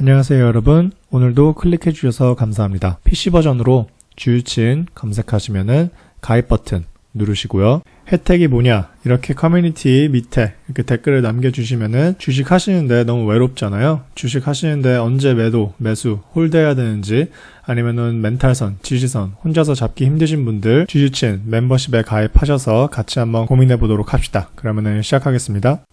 안녕하세요 여러분. 오늘도 클릭해 주셔서 감사합니다. PC 버전으로 주유친 검색하시면은 가입 버튼 누르시고요. 혜택이 뭐냐? 이렇게 커뮤니티 밑에 이렇게 댓글을 남겨주시면은 주식 하시는데 너무 외롭잖아요. 주식 하시는데 언제 매도 매수 홀드해야 되는지 아니면은 멘탈선 지지선 혼자서 잡기 힘드신 분들 주유친 멤버십에 가입하셔서 같이 한번 고민해 보도록 합시다. 그러면은 시작하겠습니다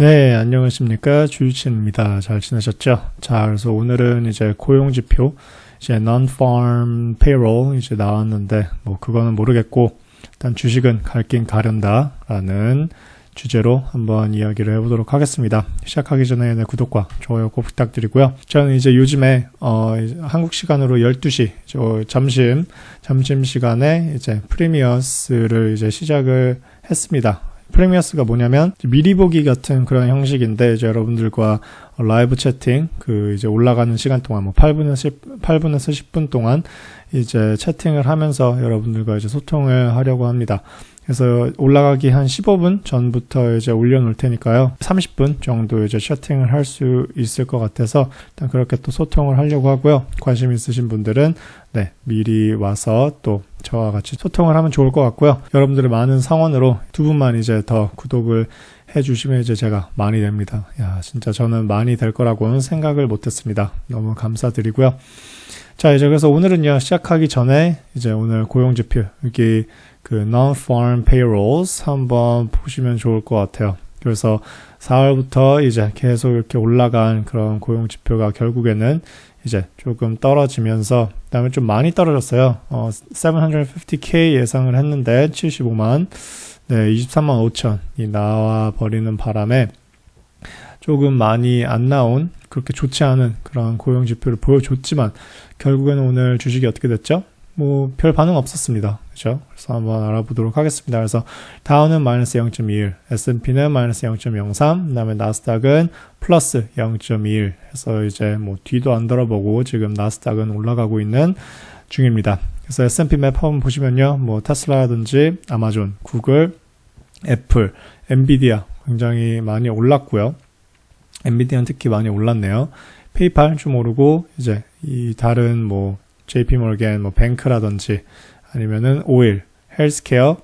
네, 안녕하십니까. 주유친입니다. 잘 지내셨죠? 자, 그래서 오늘은 이제 고용지표, 이제 non-farm payroll 이제 나왔는데, 뭐, 그거는 모르겠고, 일단 주식은 갈 긴 가련다. 라는 주제로 한번 이야기를 해보도록 하겠습니다. 시작하기 전에 네, 구독과 좋아요 꼭 부탁드리고요. 저는 이제 요즘에, 어, 한국 시간으로 12시, 저 점심, 점심 시간에 이제 프리미어스를 이제 시작을 했습니다. 프리미어스가 뭐냐면 미리 보기 같은 그런 형식인데 이제 여러분들과 라이브 채팅 그 이제 올라가는 시간 동안 뭐 8분에서 10, 8분에서 10분 동안 이제 채팅을 하면서 여러분들과 이제 소통을 하려고 합니다. 그래서 올라가기 한 15분 전부터 이제 올려놓을 테니까요. 30분 정도 이제 채팅을 할 수 있을 것 같아서 일단 그렇게 또 소통을 하려고 하고요. 관심 있으신 분들은 네, 미리 와서 또 저와 같이 소통을 하면 좋을 것 같고요. 여러분들의 많은 상원으로 두 분만 이제 더 구독을 해주시면 이제 제가 많이 됩니다. 야, 진짜 저는 많이 될 거라고는 생각을 못했습니다. 너무 감사드리고요. 자, 이제 그래서 오늘은요, 시작하기 전에 이제 오늘 고용지표, 여기 그 non-farm payrolls 한번 보시면 좋을 것 같아요. 그래서 4월부터 이제 계속 이렇게 올라간 그런 고용지표가 결국에는 이제 조금 떨어지면서 그다음에 좀 많이 떨어졌어요. 어, 750k 예상을 했는데 75만 네, 23만 5천이 나와 버리는 바람에 조금 많이 안 나온 그렇게 좋지 않은 그런 고용 지표를 보여줬지만 결국에는 오늘 주식이 어떻게 됐죠? 뭐 별 반응 없었습니다. 그렇죠? 그래서 한번 알아보도록 하겠습니다. 그래서 다우는 마이너스 0.21, S&P는 마이너스 0.03, 그다음에 나스닥은 플러스 0.21 해서 이제 뭐 뒤도 안 돌아보고 지금 나스닥은 올라가고 있는 중입니다. 그래서 S&P 맵 한번 보시면요. 뭐 테슬라라든지 아마존, 구글, 애플, 엔비디아 굉장히 많이 올랐고요. 엔비디아는 특히 많이 올랐네요. 페이팔 좀 오르고 이제 이 다른 뭐 JP 모르겐 뭐 뱅크라든지 아니면은 오일, 헬스케어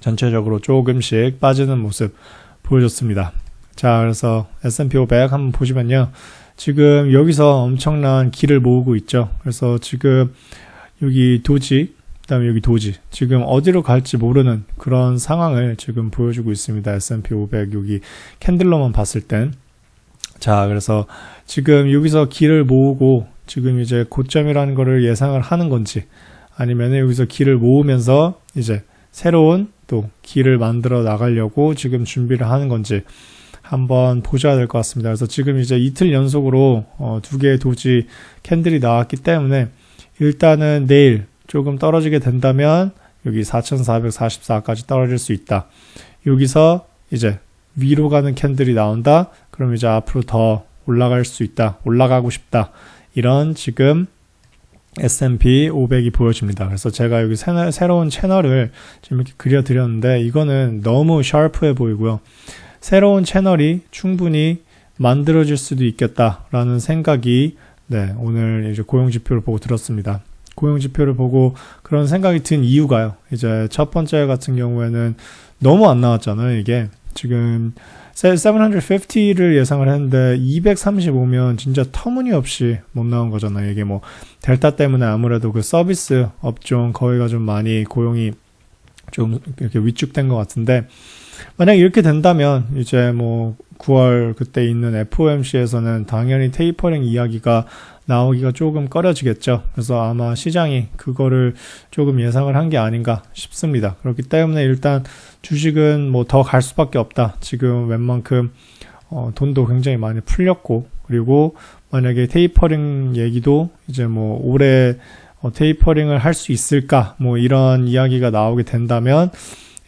전체적으로 조금씩 빠지는 모습 보여줬습니다. 자, 그래서 S&P 500 한번 보시면요. 지금 여기서 엄청난 길을 모으고 있죠. 그래서 지금 여기 도지, 그다음에 여기 도지. 지금 어디로 갈지 모르는 그런 상황을 지금 보여주고 있습니다. S&P 500 여기 캔들로만 봤을 땐. 자, 그래서 지금 여기서 길을 모으고 지금 이제 고점이라는 거를 예상을 하는 건지 아니면 여기서 길을 모으면서 이제 새로운 또 길을 만들어 나가려고 지금 준비를 하는 건지 한번 보셔야 될 것 같습니다. 그래서 지금 이제 이틀 연속으로 어, 두 개의 도지 캔들이 나왔기 때문에 일단은 내일 조금 떨어지게 된다면 여기 4444까지 떨어질 수 있다. 여기서 이제 위로 가는 캔들이 나온다. 그럼 이제 앞으로 더 올라갈 수 있다. 올라가고 싶다. 이런 지금 S&P 500이 보여집니다. 그래서 제가 여기 새로운 채널을 지금 이렇게 그려드렸는데 이거는 너무 샤프해 보이고요. 새로운 채널이 충분히 만들어질 수도 있겠다라는 생각이 네, 오늘 이제 고용 지표를 보고 들었습니다. 고용 지표를 보고 그런 생각이 든 이유가요. 이제 첫 번째 같은 경우에는 너무 안 나왔잖아요, 이게. 지금 750를 예상을 했는데 235면 진짜 터무니없이 못 나온 거잖아요. 이게 뭐 델타 때문에 아무래도 그 서비스 업종 거기가 좀 많이 고용이 좀 이렇게 위축된 것 같은데 만약 이렇게 된다면 이제 뭐 9월 그때 있는 FOMC에서는 당연히 테이퍼링 이야기가 나오기가 조금 꺼려지겠죠. 그래서 아마 시장이 그거를 조금 예상을 한 게 아닌가 싶습니다. 그렇기 때문에 일단 주식은 뭐 더 갈 수밖에 없다. 지금 웬만큼 어, 돈도 굉장히 많이 풀렸고 그리고 만약에 테이퍼링 얘기도 이제 뭐 올해 어, 테이퍼링을 할 수 있을까 뭐 이런 이야기가 나오게 된다면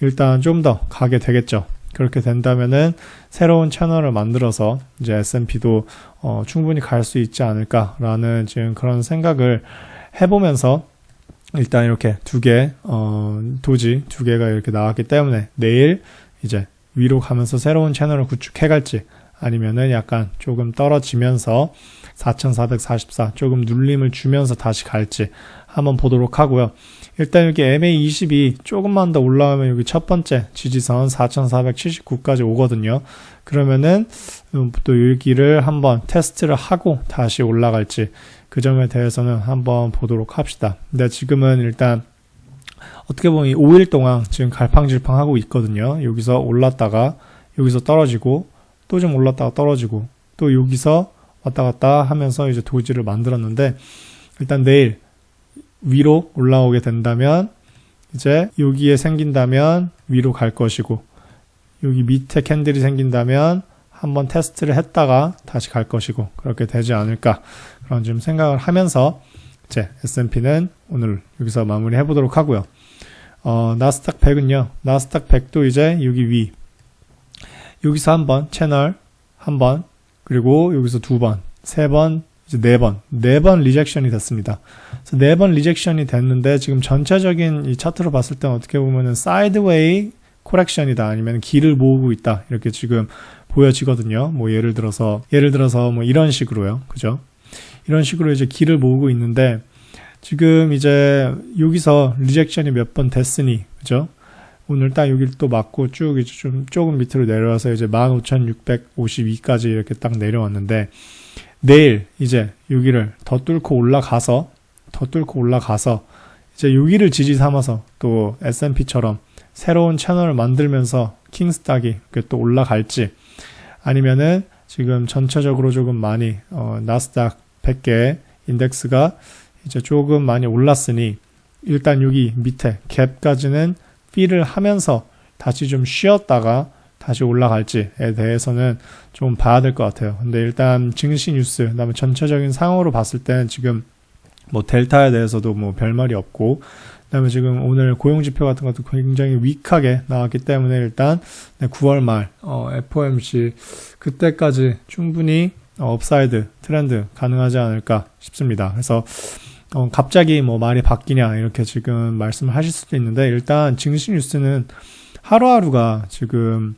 일단 좀 더 가게 되겠죠. 그렇게 된다면은 새로운 채널을 만들어서 이제 S&P도 어, 충분히 갈 수 있지 않을까라는 지금 그런 생각을 해보면서 일단 이렇게 두 개, 어, 도지 두 개가 이렇게 나왔기 때문에 내일 이제 위로 가면서 새로운 채널을 구축해 갈지 아니면은 약간 조금 떨어지면서 4444 조금 눌림을 주면서 다시 갈지 한번 보도록 하고요. 일단 여기 MA20이 조금만 더 올라오면 여기 첫 번째 지지선 4479까지 오거든요. 그러면은 음, 또 여기를 한번 테스트를 하고 다시 올라갈지 그 점에 대해서는 한번 보도록 합시다. 근데 지금은 일단 어떻게 보면 이 5일 동안 지금 갈팡질팡 하고 있거든요. 여기서 올랐다가 여기서 떨어지고 또 좀 올랐다가 떨어지고 또 여기서 왔다 갔다 하면서 이제 도지를 만들었는데 일단 내일 위로 올라오게 된다면 이제 여기에 생긴다면 위로 갈 것이고 여기 밑에 캔들이 생긴다면 한번 테스트를 했다가 다시 갈 것이고 그렇게 되지 않을까 그런 좀 생각을 하면서 이제 S&P는 오늘 여기서 마무리해 보도록 하고요. 어, 나스닥 100은요. 나스닥 100도 이제 여기 위 여기서 한번 채널 한번 그리고 여기서 두 번, 세 번, 이제 네 번, 네 번 리젝션이 됐습니다. 그래서 네 번 리젝션이 됐는데 지금 전체적인 이 차트로 봤을 때 어떻게 보면은 사이드웨이 코렉션이다 아니면 길을 모으고 있다 이렇게 지금 보여지거든요. 뭐 예를 들어서 예를 들어서 뭐 이런 식으로요, 그죠? 이런 식으로 이제 길을 모으고 있는데 지금 이제 여기서 리젝션이 몇 번 됐으니 그죠? 오늘 딱 여기를 또 맞고 쭉 이제 좀 조금 밑으로 내려와서 이제 15,652까지 이렇게 딱 내려왔는데 내일 이제 여기를 더 뚫고 올라가서 더 뚫고 올라가서 이제 여기를 지지 삼아서 또 S&P처럼 새로운 채널을 만들면서 킹스닥이 또 올라갈지 아니면은 지금 전체적으로 조금 많이 어, 나스닥 100개 인덱스가 이제 조금 많이 올랐으니 일단 여기 밑에 갭까지는 필을 하면서 다시 좀 쉬었다가 다시 올라갈지에 대해서는 좀 봐야 될 것 같아요. 근데 일단 증시 뉴스, 그다음에 전체적인 상황으로 봤을 때는 지금 뭐 델타에 대해서도 뭐 별말이 없고, 그다음에 지금 오늘 고용 지표 같은 것도 굉장히 위크하게 나왔기 때문에 일단 9월 말 어, FOMC 그때까지 충분히 어, 업사이드 트렌드 가능하지 않을까 싶습니다. 그래서 어, 갑자기 뭐 말이 바뀌냐 이렇게 지금 말씀을 하실 수도 있는데 일단 증시 뉴스는 하루하루가 지금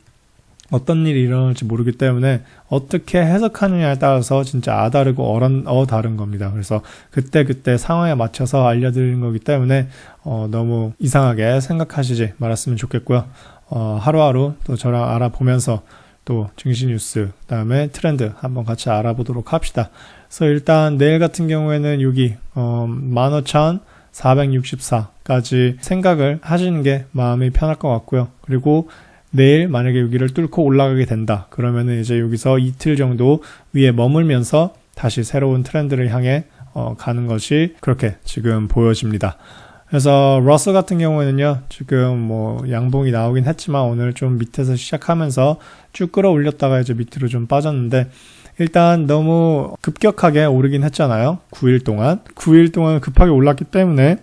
어떤 일이 일어날지 모르기 때문에 어떻게 해석하느냐에 따라서 진짜 아 다르고 어런 어 다른 겁니다. 그래서 그때 그때 상황에 맞춰서 알려드리는 거기 때문에 어, 너무 이상하게 생각하시지 말았으면 좋겠고요. 어, 하루하루 또 저랑 알아보면서 또 증시 뉴스 그다음에 트렌드 한번 같이 알아보도록 합시다. 그래서 일단 내일 같은 경우에는 여기 어, 15,464까지 생각을 하시는 게 마음이 편할 것 같고요. 그리고 내일 만약에 여기를 뚫고 올라가게 된다. 그러면은 이제 여기서 이틀 정도 위에 머물면서 다시 새로운 트렌드를 향해 어, 가는 것이 그렇게 지금 보여집니다. 그래서 러스 같은 경우에는요, 지금 뭐 양봉이 나오긴 했지만 오늘 좀 밑에서 시작하면서 쭉 끌어올렸다가 이제 밑으로 좀 빠졌는데 일단 너무 급격하게 오르긴 했잖아요. 9일 동안. 9일 동안 급하게 올랐기 때문에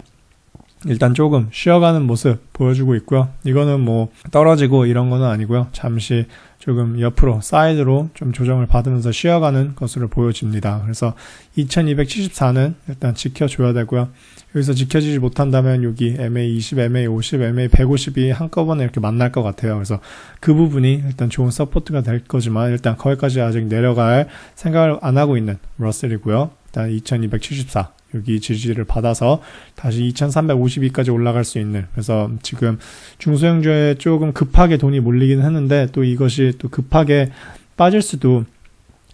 일단 조금 쉬어가는 모습 보여주고 있고요. 이거는 뭐 떨어지고 이런 거는 아니고요. 잠시 조금 옆으로 사이드로 좀 조정을 받으면서 쉬어가는 것으로 보여집니다. 그래서 2274는 일단 지켜줘야 되고요. 여기서 지켜지지 못한다면 여기 MA20, MA50, MA150이 한꺼번에 이렇게 만날 것 같아요. 그래서 그 부분이 일단 좋은 서포트가 될 거지만 일단 거기까지 아직 내려갈 생각을 안 하고 있는 러셀이고요. 일단 2274 여기 지지를 받아서 다시 2352까지 올라갈 수 있는 그래서 지금 중소형주에 조금 급하게 돈이 몰리긴 했는데 또 이것이 또 급하게 빠질 수도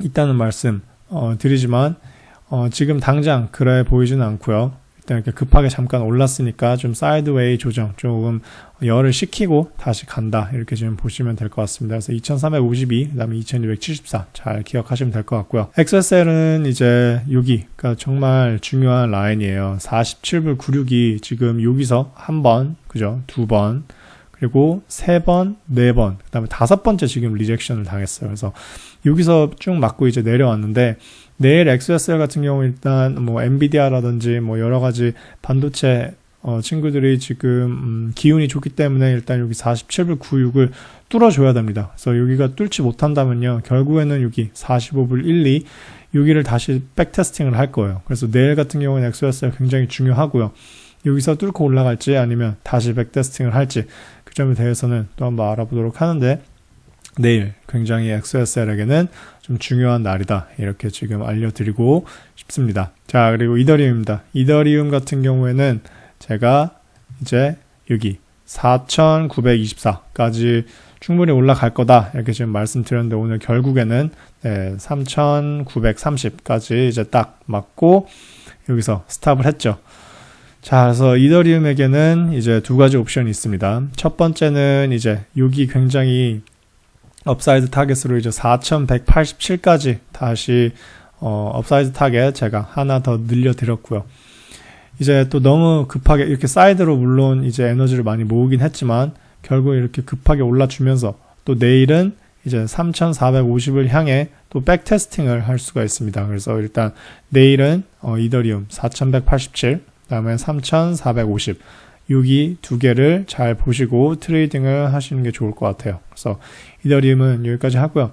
있다는 말씀 어, 드리지만 어, 지금 당장 그래 보이지는 않고요. 일단 이렇게 급하게 잠깐 올랐으니까 좀 사이드웨이 조정 조금 열을 식히고 다시 간다 이렇게 지금 보시면 될 것 같습니다. 그래서 2352 그다음에 2274 잘 기억하시면 될 것 같고요. XSL은 이제 여기가 정말 중요한 라인이에요. 47불 96이 지금 여기서 한 번 그죠 두 번 그리고 세 번, 네 번, 그 다음에 다섯 번째 지금 리젝션을 당했어요. 그래서 여기서 쭉 맞고 이제 내려왔는데 내일 XSL 같은 경우 일단 뭐 엔비디아라든지 뭐 여러 가지 반도체 어, 친구들이 지금 음, 기운이 좋기 때문에 일단 여기 47불 96을 뚫어줘야 됩니다. 그래서 여기가 뚫지 못한다면요, 결국에는 여기 45불 12 여기를 다시 백테스팅을 할 거예요. 그래서 내일 같은 경우는 XSL 굉장히 중요하고요. 여기서 뚫고 올라갈지 아니면 다시 백테스팅을 할지 그 점에 대해서는 또 한번 알아보도록 하는데 내일 굉장히 XSL에게는 좀 중요한 날이다. 이렇게 지금 알려드리고 싶습니다. 자, 그리고 이더리움입니다. 이더리움 같은 경우에는 제가 이제 여기 4,924까지 충분히 올라갈 거다. 이렇게 지금 말씀드렸는데 오늘 결국에는 네, 3,930까지 이제 딱 맞고 여기서 스탑을 했죠. 자, 그래서 이더리움에게는 이제 두 가지 옵션이 있습니다. 첫 번째는 이제 여기 굉장히 업사이드 타겟으로 이제 4,187까지 다시 어, 업사이드 타겟 제가 하나 더 늘려드렸고요. 이제 또 너무 급하게 이렇게 사이드로 물론 이제 에너지를 많이 모으긴 했지만 결국 이렇게 급하게 올라주면서 또 내일은 이제 3,450을 향해 또 백테스팅을 할 수가 있습니다. 그래서 일단 내일은 어, 이더리움 4,187, 그 다음에 3,450 여기 두 개를 잘 보시고 트레이딩을 하시는 게 좋을 것 같아요. 그래서 이더리움은 여기까지 하고요.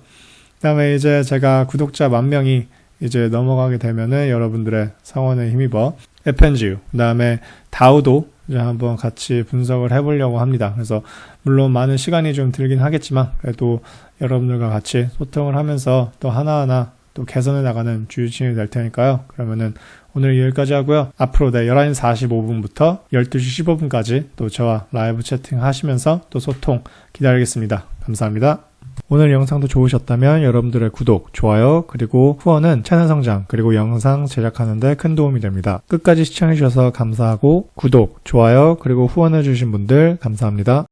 그 다음에 이제 제가 구독자 만 명이 이제 넘어가게 되면은 여러분들의 성원에 힘입어 FNGU 그다음에 다우도 이제 한번 같이 분석을 해보려고 합니다. 그래서 물론 많은 시간이 좀 들긴 하겠지만 그래도 여러분들과 같이 소통을 하면서 또 하나하나 또 개선해 나가는 주유진이 될 테니까요. 그러면은 오늘 여기까지 하고요. 앞으로 네, 11시 45분부터 12시 15분까지 또 저와 라이브 채팅 하시면서 또 소통 기다리겠습니다. 감사합니다. 오늘 영상도 좋으셨다면 여러분들의 구독, 좋아요, 그리고 후원은 채널 성장, 그리고 영상 제작하는데 큰 도움이 됩니다. 끝까지 시청해주셔서 감사하고 구독, 좋아요, 그리고 후원해주신 분들 감사합니다.